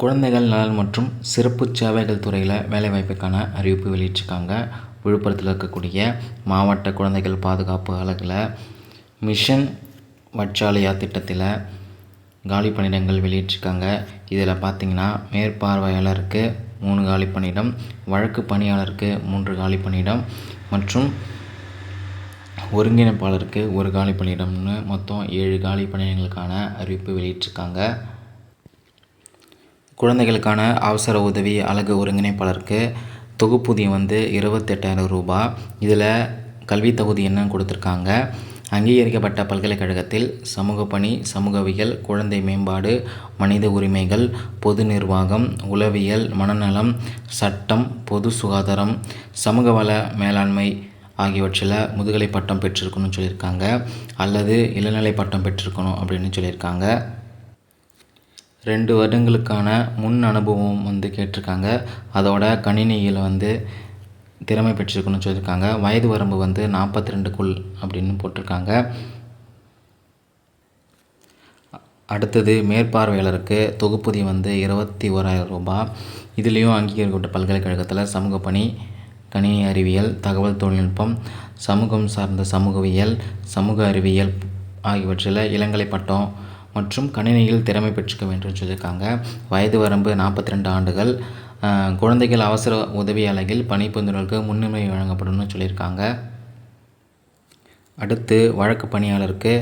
குழந்தைகள் நலன் மற்றும் சிறப்பு சேவைகள் துறையில் வேலைவாய்ப்புக்கான அறிவிப்பு வெளியிட்டிருக்காங்க. விழுப்புரத்தில் இருக்கக்கூடிய மாவட்ட குழந்தைகள் பாதுகாப்பு அலகில் மிஷன் வட்சாலயா திட்டத்தில் காலி பணியிடங்கள் வெளியிட்டிருக்காங்க. இதில் பார்த்திங்கன்னா மேற்பார்வையாளருக்கு மூணு காலி பணியிடம் வழக்கு பணியாளருக்கு மூன்று காலி பணியிடம் மற்றும் ஒருங்கிணைப்பாளருக்கு ஒரு காலி பணியிடம்னு மொத்தம் ஏழு காலி பணியிடங்களுக்கான அறிவிப்பு வெளியிட்டிருக்காங்க. குழந்தைகளுக்கான அவசர உதவி அழகு ஒருங்கிணைப்பாளருக்கு தொகுப்பூதியம் வந்து இருபத்தெட்டாயிரம் ரூபாய் இதில் கல்வி தகுதி என்னன்னு கொடுத்துருக்காங்க. அங்கீகரிக்கப்பட்ட பல்கலைக்கழகத்தில் சமூக பணி சமூகவியல் குழந்தை மேம்பாடு மனித உரிமைகள் பொது நிர்வாகம் உளவியல் மனநலம் சட்டம் பொது சுகாதாரம் சமூக வள மேலாண்மை ஆகியவற்றில் முதுகலை பட்டம் பெற்றிருக்கணும்னு சொல்லியிருக்காங்க. அல்லது இளநிலை பட்டம் பெற்றிருக்கணும் அப்படின்னு சொல்லியிருக்காங்க. ரெண்டு வருடங்களுக்கான முன் அனுபவம் வந்து கேட்டிருக்காங்க. அதோட கணினியில் வந்து திறமை பெற்றிருக்கணும்னு சொல்லியிருக்காங்க. வயது வரம்பு வந்து நாற்பத்தி ரெண்டுக்குள் அப்படின்னு போட்டிருக்காங்க. அடுத்தது மேற்பார்வையாளருக்கு தொகுப்புதி வந்து இருபத்தி ஓராயிரம் ரூபாய். இதுலேயும் அங்கீகரிக்கப்பட்ட பல்கலைக்கழகத்தில் சமூக பணி கணினி அறிவியல் தகவல் தொழில்நுட்பம் சமூகம் சார்ந்த சமூகவியல் சமூக அறிவியல் ஆகியவற்றில் இளங்கலை பட்டம் மற்றும் கணினியில் திறமை பெற்றுக்க வேண்டும் சொல்லியிருக்காங்க. வயது வரம்பு நாற்பத்தி ரெண்டு ஆண்டுகள் குழந்தைகள் அவசர உதவி அலகில் பணிபுரிந்தவர்களுக்கு முன்னுரிமை வழங்கப்படும்னு சொல்லியிருக்காங்க. அடுத்து வழக்கு பணியாளருக்கு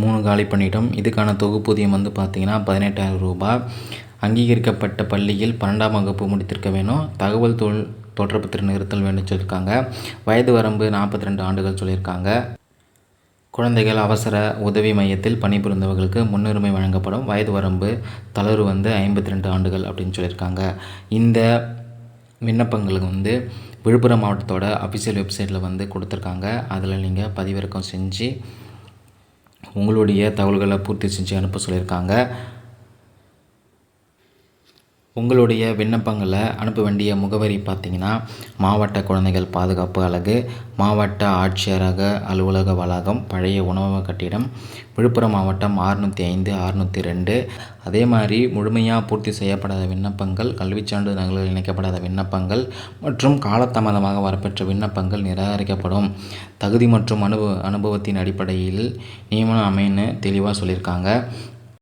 மூணு காலி பணியிடம். இதுக்கான தொகுப்பூதியம் வந்து பார்த்திங்கன்னா பதினெட்டாயிரம் ரூபாய் அங்கீகரிக்கப்பட்ட பள்ளியில் பன்னெண்டாம் வகுப்பு முடித்திருக்க வேணும். தகவல் தொழில் தொடர்பு திறன் இருத்தல் வேண்டும் சொல்லியிருக்காங்க. வயது வரம்பு நாற்பத்தி ரெண்டு ஆண்டுகள் சொல்லியிருக்காங்க. குழந்தைகள் அவசர உதவி மையத்தில் பணிபுரிந்தவர்களுக்கு முன்னுரிமை வழங்கப்படும் வயது வரம்பு தளர்வு வந்து ஐம்பத்தி ரெண்டு ஆண்டுகள் அப்படின்னு சொல்லியிருக்காங்க. இந்த விண்ணப்பங்களுக்கு வந்து விழுப்புரம் மாவட்டத்தோட அஃபிஷியல் வெப்சைட்டில் வந்து கொடுத்துருக்காங்க. அதில் நீங்கள் பதிவிறக்கம் செஞ்சு உங்களுடைய தகவல்களை பூர்த்தி செஞ்சு அனுப்ப சொல்லியிருக்காங்க. உங்களுடைய விண்ணப்பங்களை அனுப்ப வேண்டிய முகவரி பார்த்தீங்கன்னா மாவட்ட குழந்தைகள் பாதுகாப்பு அலகு மாவட்ட ஆட்சியரக அலுவலக வளாகம் பழைய உணவக கட்டிடம் விழுப்புரம் மாவட்டம் ஆறுநூற்றி ஐந்து அறுநூற்றி ரெண்டு. அதே மாதிரி முழுமையாக பூர்த்தி செய்யப்படாத விண்ணப்பங்கள் கல்விச் சான்றிதழ்கள் இணைக்கப்படாத விண்ணப்பங்கள் மற்றும் காலதாமதமாக வரப்பெற்ற விண்ணப்பங்கள் நிராகரிக்கப்படும். தகுதி மற்றும் அனுபவ அனுபவத்தின் அடிப்படையில் நியமனம் அமைன்னு தெளிவாக சொல்லியிருக்காங்க.